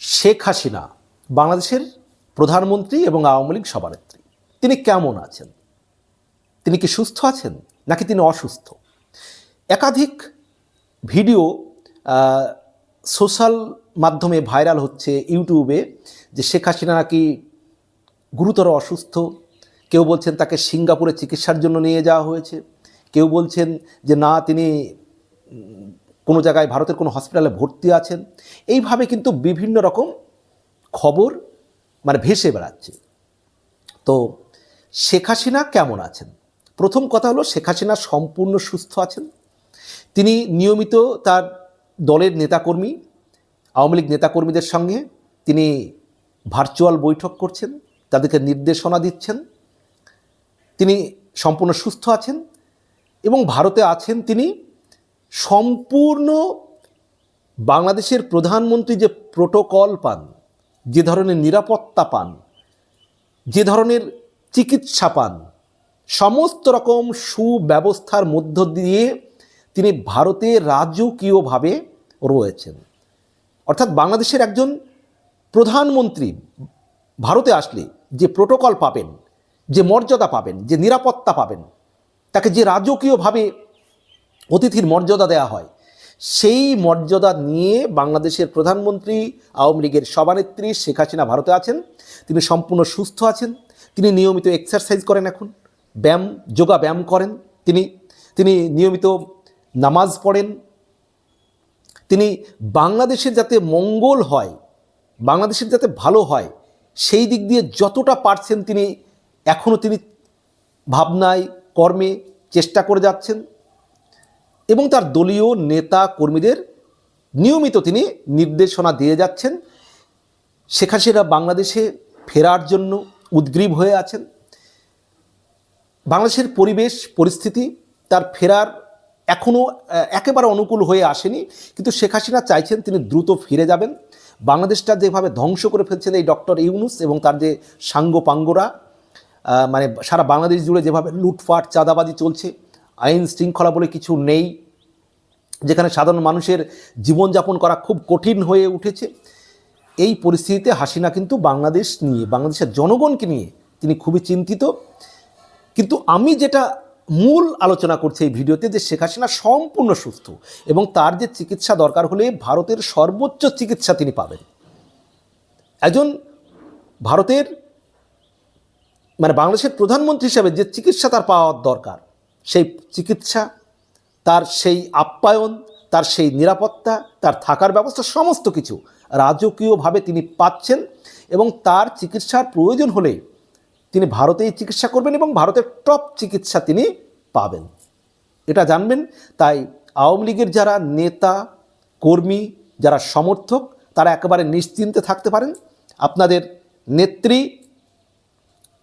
শেখ হাসিনা বাংলাদেশের প্রধানমন্ত্রী এবং আওয়ামী লীগ সভানেত্রী। তিনি কেমন আছেন? তিনি কি সুস্থ আছেন নাকি তিনি অসুস্থ? একাধিক ভিডিও সোশ্যাল মাধ্যমে ভাইরাল হচ্ছে ইউটিউবে যে শেখ হাসিনা নাকি গুরুতর অসুস্থ। কেউ বলছেন তাকে সিঙ্গাপুরে চিকিৎসার জন্য নিয়ে যাওয়া হয়েছে। কেউ বলছেন যে না, তিনি কোনো জায়গায় ভারতের কোনো হসপিটালে ভর্তি আছেন। এইভাবে কিন্তু বিভিন্ন রকম খবর মানে ভেসে বেড়াচ্ছে। তো শেখ হাসিনা কেমন আছেন? প্রথম কথা হলো শেখ হাসিনা সম্পূর্ণ সুস্থ আছেন। তিনি নিয়মিত তার দলের নেতাকর্মী, আওয়ামী লীগ নেতাকর্মীদের সঙ্গে তিনি ভার্চুয়াল বৈঠক করছেন, তাদেরকে নির্দেশনা দিচ্ছেন। তিনি সম্পূর্ণ সুস্থ আছেন এবং ভারতে আছেন তিনি সম্পূর্ণ বাংলাদেশের প্রধানমন্ত্রী যে প্রোটোকল পান, যে ধরনের নিরাপত্তা পান, যে ধরনের চিকিৎসা পান, সমস্ত রকম সুব্যবস্থার মধ্য দিয়ে তিনি ভারতে রাজকীয়ভাবে রয়েছেন। অর্থাৎ বাংলাদেশের একজন প্রধানমন্ত্রী ভারতে আসলে যে প্রোটোকল পাবেন, যে মর্যাদা পাবেন, যে নিরাপত্তা পাবেন, তাকে যে রাজকীয়ভাবে অতিথির মর্যাদা দেওয়া হয়। সেই মর্যাদা নিয়ে বাংলাদেশের প্রধানমন্ত্রী, আওয়ামী লীগের সভানেত্রী শেখ হাসিনা ভারতে আছেন। তিনি সম্পূর্ণ সুস্থ আছেন। তিনি নিয়মিত এক্সারসাইজ করেন এখন। ব্যায়াম, যোগা ব্যায়াম করেন। তিনি তিনি নিয়মিত নামাজ পড়েন। তিনি বাংলাদেশের যাতে মঙ্গল হয়, বাংলাদেশের যাতে ভালো হয়, সেই দিক দিয়ে যতটা পারছেন তিনি এখনও তিনি ভাবনায়, কর্মে চেষ্টা করে যাচ্ছেন। এবং তার দলীয় নেতা কর্মীদের নিয়মিত তিনি নির্দেশনা দিয়ে যাচ্ছেন। শেখ হাসিনা বাংলাদেশে ফেরার জন্য উদ্গ্রীব হয়ে আছেন। বাংলাদেশের পরিবেশ, পরিস্থিতি তার ফেরার এখনও একেবারে অনুকূল হয়ে আসেনি। কিন্তু শেখ হাসিনা চাইছেন তিনি দ্রুত ফিরে যাবেন। বাংলাদেশটা যেভাবে ধ্বংস করে ফেলছেন এই ডক্টর ইউনুস এবং তার যে সাঙ্গ পাঙ্গরা মানে সারা বাংলাদেশ জুড়ে যেভাবে লুটফাট, চাঁদাবাজি চলছে আইন শৃঙ্খলা বলে কিছু নেই, যেখানে সাধারণ মানুষের জীবনযাপন করা খুব কঠিন হয়ে উঠেছে। এই পরিস্থিতিতে হাসিনা কিন্তু বাংলাদেশ নিয়ে, বাংলাদেশের জনগণকে নিয়ে তিনি খুবই চিন্তিত। কিন্তু আমি যেটা মূল আলোচনা করছি এই ভিডিওতে যে শেখ হাসিনা সম্পূর্ণ সুস্থ এবং তার যে চিকিৎসা দরকার হলে ভারতের সর্বোচ্চ চিকিৎসা তিনি পাবেন। একজন ভারতের মানে বাংলাদেশের প্রধানমন্ত্রী হিসাবে যে চিকিৎসা তার পাওয়ার দরকার সেই চিকিৎসা, তার সেই আপ্যায়ন, তার সেই নিরাপত্তা, তার থাকার ব্যবস্থা, সমস্ত কিছু রাজকীয়ভাবে তিনি পাচ্ছেন এবং তার চিকিৎসার প্রয়োজন হলে তিনি ভারতেই চিকিৎসা করবেন এবং ভারতের টপ চিকিৎসা তিনি পাবেন। এটা জানবেন, তাই আওয়ামী লীগের যারা নেতা, কর্মী, যারা সমর্থক, তারা একেবারে নিশ্চিন্তে থাকতে পারেন। আপনাদের নেত্রী,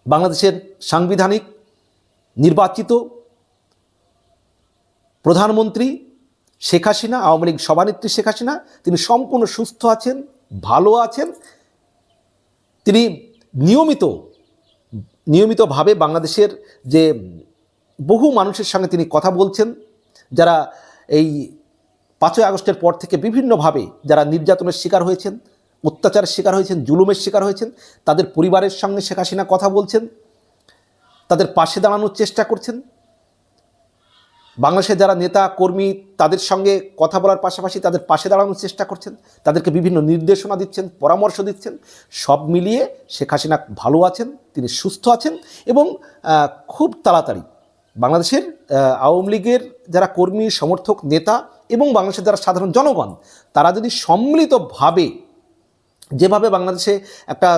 বাংলাদেশের সাংবিধানিক, নির্বাচিত প্রধানমন্ত্রী শেখ হাসিনা, আওয়ামী লীগ সভানেত্রী শেখ হাসিনা, তিনি সম্পূর্ণ সুস্থ আছেন, ভালো আছেন। তিনি নিয়মিত, নিয়মিতভাবে বাংলাদেশের যে বহু মানুষের সঙ্গে তিনি কথা বলছেন, যারা এই পাঁচই আগস্টের পর থেকে বিভিন্নভাবে যারা নির্যাতনের শিকার হয়েছেন, অত্যাচারের শিকার হয়েছেন, জুলুমের শিকার হয়েছেন, তাদের পরিবারের সঙ্গে শেখ হাসিনা কথা বলছেন, তাদের পাশে দাঁড়ানোর চেষ্টা করছেন। বাংলাদেশের যারা নেতা, কর্মী, তাদের সঙ্গে কথা বলার পাশাপাশি তাদের পাশে দাঁড়ানোর চেষ্টা করছেন। তাদেরকে বিভিন্ন নির্দেশনা দিচ্ছেন, পরামর্শ দিচ্ছেন। সব মিলিয়ে শেখ হাসিনা ভালো আছেন, তিনি সুস্থ আছেন এবং খুব তাড়াতাড়ি বাংলাদেশের আওয়ামী লীগের যারা কর্মী, সমর্থক, নেতা এবং বাংলাদেশের যারা সাধারণ জনগণ, তারা যদি সম্মিলিতভাবে যেভাবে বাংলাদেশে একটা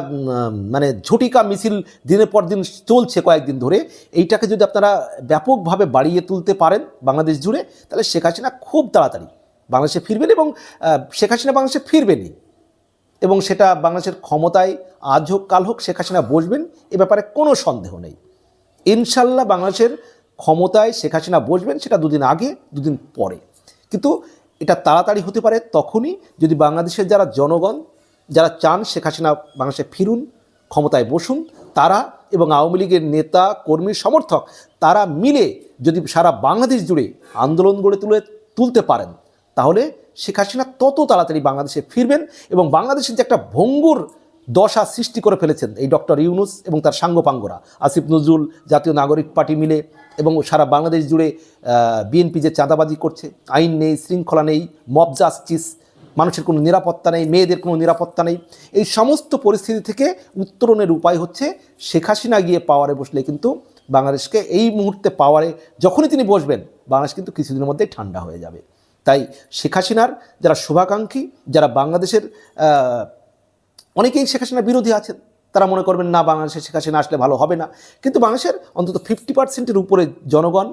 মানে ঝটিকা মিছিল দিনের পর দিন চলছে কয়েকদিন ধরে, এইটাকে যদি আপনারা ব্যাপকভাবে বাড়িয়ে তুলতে পারেন বাংলাদেশ জুড়ে, তাহলে শেখ হাসিনা খুব তাড়াতাড়ি বাংলাদেশে ফিরবেন এবং শেখ হাসিনা বাংলাদেশে ফিরবেনই। এবং সেটা বাংলাদেশের ক্ষমতায় আজ হোক, কাল হোক শেখ হাসিনা বসবেন, এ ব্যাপারে কোনো সন্দেহ নেই। ইনশাল্লাহ বাংলাদেশের ক্ষমতায় শেখ হাসিনা বসবেন, সেটা দুদিন আগে, দুদিন পরে। কিন্তু এটা তাড়াতাড়ি হতে পারে তখনই যদি বাংলাদেশের যারা জনগণ যারা চান শেখ হাসিনা বাংলাদেশে ফিরুন, ক্ষমতায় বসুন, তারা এবং আওয়ামী লীগের নেতা, কর্মী, সমর্থক, তারা মিলে যদি সারা বাংলাদেশ জুড়ে আন্দোলন গড়ে তুলে তুলতে পারেন, তাহলে শেখ হাসিনা তত তাড়াতাড়ি বাংলাদেশে ফিরবেন এবং বাংলাদেশের যে একটা ভঙ্গুর দশা সৃষ্টি করে ফেলেছেন এই ডক্টর ইউনুস এবং তার সাঙ্গপাঙ্গরা, আসিফ নজরুল, জাতীয় নাগরিক পার্টি মিলে এবং সারা বাংলাদেশ জুড়ে বিএনপি যে চাঁদাবাজি করছে, আইন নেই, শৃঙ্খলা নেই, মব জাস্টিস মানুষের কোনো নিরাপত্তা নেই, মেয়েদের কোনো নিরাপত্তা নেই। এই সমস্ত পরিস্থিতি থেকে উত্তরণের উপায় হচ্ছে শেখ হাসিনা গিয়ে পাওয়ারে বসলে কিন্তু বাংলাদেশকে এই মুহূর্তে পাওয়ারে যখনই তিনি বসবেন, বাংলাদেশ কিন্তু কিছুদিনের মধ্যেই ঠান্ডা হয়ে যাবে। তাই শেখ হাসিনার যারা শুভাকাঙ্ক্ষী, যারা বাংলাদেশের অনেকেই শেখ হাসিনার বিরোধী আছেন, তারা মনে করবেন, না, বাংলাদেশে শেখ হাসিনা আসলে ভালো হবে না। কিন্তু বাংলাদেশের অন্তত ফিফটি পার্সেন্টের উপরে জনগণ,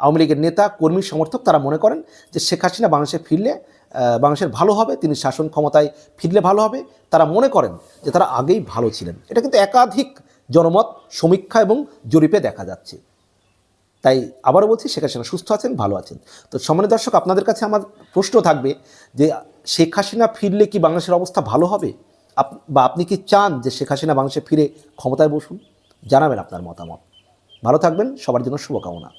আওয়ামী লীগের নেতা, কর্মী, সমর্থক, তারা মনে করেন যে শেখ হাসিনা বাংলাদেশে ফিরলে বাংলাদেশের ভালো হবে, তিনি শাসন ক্ষমতায় ফিরলে ভালো হবে। তারা মনে করেন যে তারা আগেই ভালো ছিলেন। এটা কিন্তু একাধিক জনমত, সমীক্ষা এবং জরিপে দেখা যাচ্ছে। তাই আবারও বলছি, শেখ হাসিনা সুস্থ আছেন, ভালো আছেন। তো সম্মানিত দর্শক, আপনাদের কাছে আমার প্রশ্ন থাকবে যে, শেখ হাসিনা ফিরলে কি বাংলাদেশের অবস্থা ভালো হবে? বা আপনি কি চান যে শেখ হাসিনা বাংলাদেশে ফিরে ক্ষমতায় বসুন? জানাবেন আপনার মতামত। ভালো থাকবেন, সবার জন্য শুভকামনা।